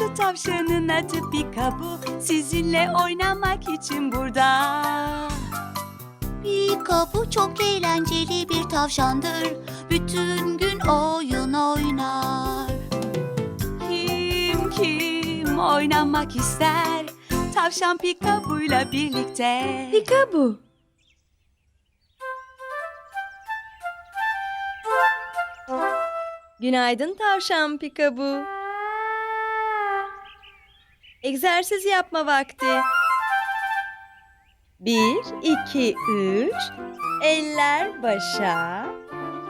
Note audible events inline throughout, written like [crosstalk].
tatlı tavşanın adı Pikabu. Sizinle oynamak için burada. Pika bu çok eğlenceli bir tavşandır. Bütün gün oyun oynar. Kim kim oynamak ister? Tavşan Pikabu'yla birlikte. Pikabu. Günaydın tavşan Pikabu. Egzersiz yapma vakti. Bir, iki, üç. Eller başa.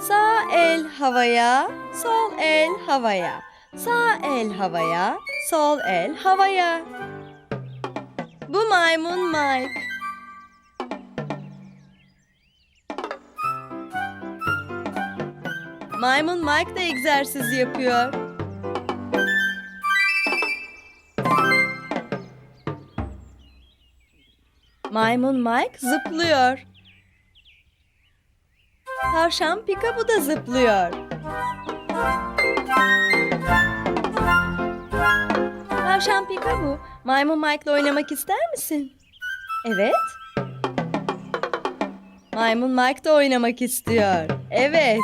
Sağ el havaya, sol el havaya. Sağ el havaya, sol el havaya. Bu maymun Mike. Maymun Mike de egzersiz yapıyor. Maymun Mike zıplıyor. Tavşan Pikabu da zıplıyor. Tavşan Pikabu, Maymun Mike'la oynamak ister misin? Evet. Maymun Mike de oynamak istiyor. Evet.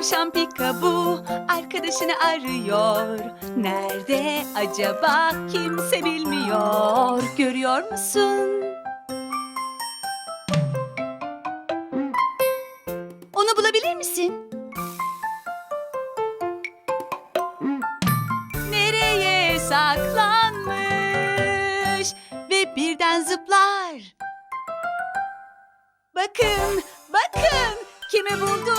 Tavşan Pikabu arkadaşını arıyor. Nerede acaba kimse bilmiyor. Görüyor musun? Onu bulabilir misin? Nereye saklanmış ve birden zıplar. Bakın, bakın kimi buldu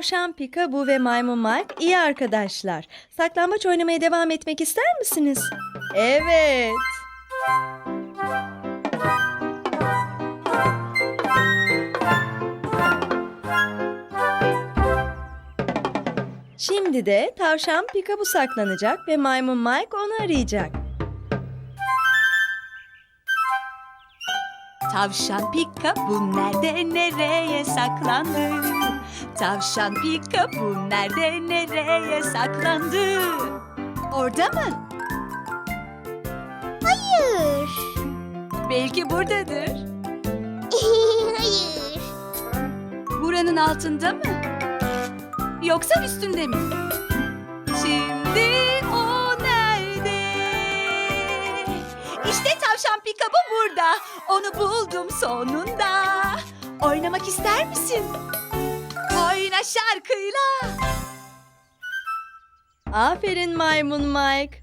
Tavşan Pikabu ve Maymun Mike iyi arkadaşlar. Saklambaç oynamaya devam etmek ister misiniz? Evet. Şimdi de tavşan Pikabu saklanacak ve Maymun Mike onu arayacak. Tavşan Pikabu nerede nereye saklandı? Tavşan Pikabu nerede nereye saklandı? Orada mı? Hayır. Belki buradadır. [laughs] Hayır. Buranın altında mı? Yoksa üstünde mi? İşte tavşan Pikabu burada. Onu buldum sonunda. Oynamak ister misin? Oyna şarkıyla. Aferin Maymun Mike.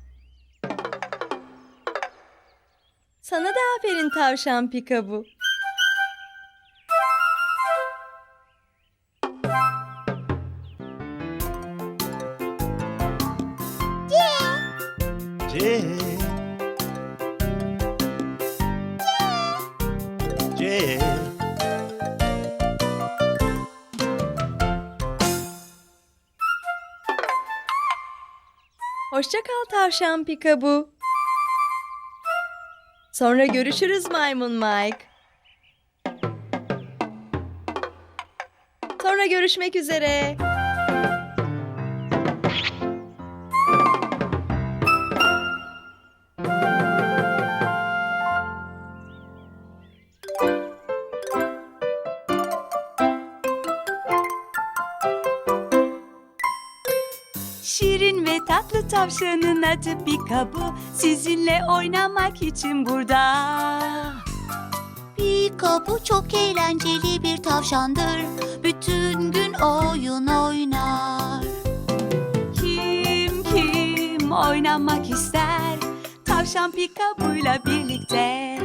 Sana da aferin tavşan Pikabu. C. C. Hoşça kal tavşan Pikabu. Sonra görüşürüz Maymun Mike. Sonra görüşmek üzere. Şirin ve tatlı tavşanın adı Pikabu. Sizinle oynamak için burada. Pika bu çok eğlenceli bir tavşandır. Bütün gün oyun oynar. Kim kim oynamak ister? Tavşan Pikabu'yla birlikte.